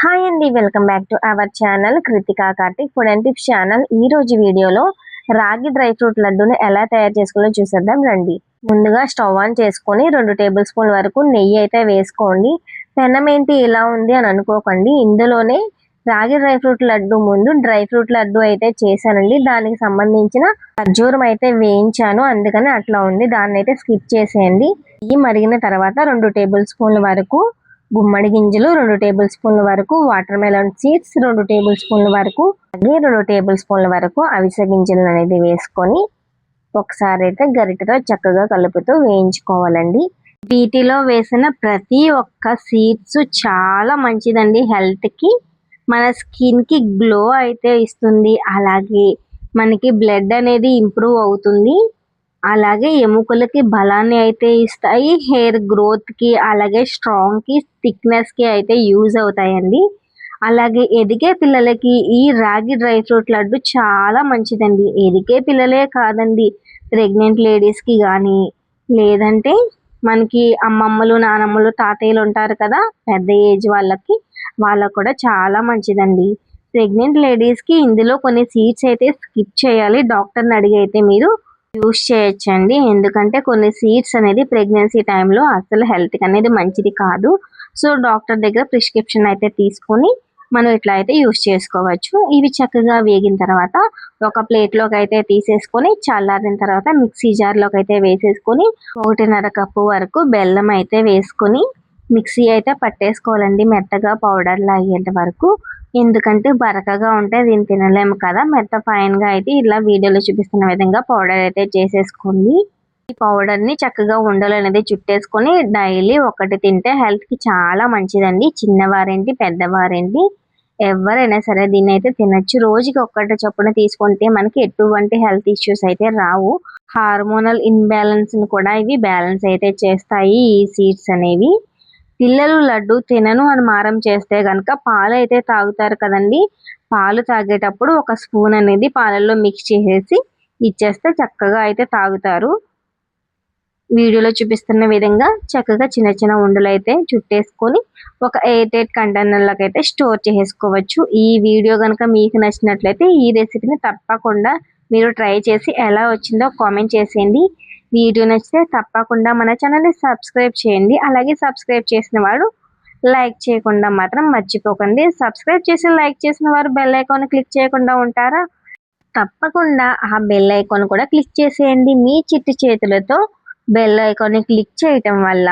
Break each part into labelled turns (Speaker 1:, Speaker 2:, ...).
Speaker 1: Hi అండి welcome back to our channel Kritika Karthik food and tips channel ఈ రోజు వీడియోలో రాగి డ్రై ఫ్రూట్ లడ్డూని ఎలా తయారు చేసుకోవాలో చూసేద్దాం రండి. ముందుగా స్టవ్ ఆన్ చేసుకొని రెండు టేబుల్ స్పూన్ వరకు నెయ్యి అయితే వేసుకోండి. పెనం ఏంటి ఇలా ఉంది అని అనుకోకండి. ఇందులోనే రాగి డ్రై ఫ్రూట్ లడ్డు ముందు డ్రై ఫ్రూట్ లడ్డు అయితే చేశానండి. దానికి సంబంధించిన ఖర్జూరం అయితే వేయించాను అందుకని అట్లా ఉంది. దాన్ని అయితే స్కిప్ చేసేయండి. నెయ్యి మరిగిన తర్వాత రెండు టేబుల్ స్పూన్ల వరకు గుమ్మడి గింజలు రెండు టేబుల్ స్పూన్ల వరకు వాటర్ మెలన్ సీడ్స్ రెండు టేబుల్ స్పూన్ల వరకు అలాగే రెండు టేబుల్ స్పూన్ల వరకు అవిసె గింజలు అనేది వేసుకొని ఒకసారి అయితే గరిటతో చక్కగా కలుపుతూ వేయించుకోవాలండి. వీటిలో వేసిన ప్రతి ఒక్క సీడ్స్ చాలా మంచిదండి హెల్త్కి. మన స్కిన్కి గ్లో అయితే ఇస్తుంది. అలాగే మనకి బ్లడ్ అనేది ఇంప్రూవ్ అవుతుంది. అలాగే ఎముకలకి బలాన్ని అయితే ఇస్తాయి హెయిర్ గ్రోత్కి అలాగే స్ట్రాంగ్కి థిక్నెస్కి అయితే యూజ్ అవుతాయండి. అలాగే ఎదిగే పిల్లలకి ఈ రాగి డ్రై ఫ్రూట్ లడ్డు చాలా మంచిదండి. ఎదిగే పిల్లలే కాదండి ప్రెగ్నెంట్ లేడీస్కి కానీ లేదంటే మనకి అమ్మమ్మలు నానమ్మలు తాతయ్యలు ఉంటారు కదా పెద్ద ఏజ్ వాళ్ళకి వాళ్ళకు కూడా చాలా మంచిదండి. ప్రెగ్నెంట్ లేడీస్కి ఇందులో కొన్ని సీడ్స్ అయితే స్కిప్ చేయాలి డాక్టర్ని అడిగి అయితే మీరు. యూస్ చేయొచ్చండి. ఎందుకంటే కొన్ని సీడ్స్ అనేది ప్రెగ్నెన్సీ టైంలో అసలు హెల్త్కి అనేది మంచిది కాదు. సో డాక్టర్ దగ్గర ప్రిస్క్రిప్షన్ అయితే తీసుకొని మనం ఇట్లా అయితే యూస్ చేసుకోవచ్చు. ఇవి చక్కగా వేగిన తర్వాత ఒక ప్లేట్లోకి అయితే తీసేసుకొని చల్లారిన తర్వాత మిక్సీ జార్లోకి అయితే వేసేసుకొని ఒకటిన్నర కప్పు వరకు బెల్లం అయితే వేసుకొని మిక్సీ అయితే పట్టేసుకోవాలండి మెత్తగా పౌడర్లు అయ్యేంత వరకు. ఎందుకంటే బరకగా ఉంటే దీన్ని తినలేము కదా. మెత్త ఫైన్గా అయితే ఇలా వీడియోలో చూపిస్తున్న విధంగా పౌడర్ అయితే చేసేసుకోండి. ఈ పౌడర్ని చక్కగా ఉండలు అనేది చుట్టేసుకొని డైలీ ఒకటి తింటే హెల్త్కి చాలా మంచిదండి. చిన్నవారేంటి పెద్దవారేంటి ఎవరైనా సరే దీన్ని అయితే తినచ్చు. రోజుకి ఒక్కటి చొప్పున తీసుకుంటే మనకి ఎటువంటి హెల్త్ ఇష్యూస్ అయితే రావు. హార్మోనల్ ఇన్బ్యాలెన్స్ని కూడా ఇవి బ్యాలెన్స్ అయితే చేస్తాయి ఈ సీడ్స్ అనేవి. పిల్లలు లడ్డు తినను అని మారం చేస్తే కనుక పాలు అయితే తాగుతారు కదండి. పాలు తాగేటప్పుడు ఒక స్పూన్ అనేది పాలల్లో మిక్స్ చేసేసి ఇచ్చేస్తే చక్కగా అయితే తాగుతారు. వీడియోలో చూపిస్తున్న విధంగా చక్కగా చిన్న చిన్న ఉండలు అయితే చుట్టేసుకొని ఒక ఎయిట్ ఎయిట్ కంటైనర్లకు అయితే స్టోర్ చేసుకోవచ్చు. ఈ వీడియో కనుక మీకు నచ్చినట్లయితే ఈ రెసిపీని తప్పకుండా మీరు ట్రై చేసి ఎలా వచ్చిందో కామెంట్ చేసేయండి. వీడియో నచ్చితే తప్పకుండా మన ఛానల్ని సబ్స్క్రైబ్ చేయండి. అలాగే సబ్స్క్రైబ్ చేసిన వాడు లైక్ చేయకుండా మాత్రం మర్చిపోకండి. సబ్స్క్రైబ్ చేసి లైక్ చేసిన వారు బెల్ ఐకాన్ క్లిక్ చేయకుండా ఉంటారా? తప్పకుండా ఆ బెల్ ఐకాన్ కూడా క్లిక్ చేసేయండి. మీ చిట్టి చేతులతో బెల్ ఐకాన్ని క్లిక్ చేయటం వల్ల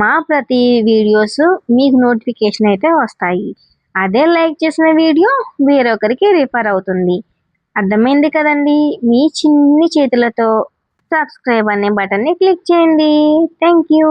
Speaker 1: మా ప్రతి వీడియోస్ మీకు నోటిఫికేషన్ అయితే వస్తాయి. అదే లైక్ చేసిన వీడియో వేరొకరికి రిఫర్ అవుతుంది. అర్థమైంది కదండి? మీ చిన్ని చేతులతో సబ్స్క్రైబ్ అనే బటన్ని క్లిక్ చేయండి. Thank you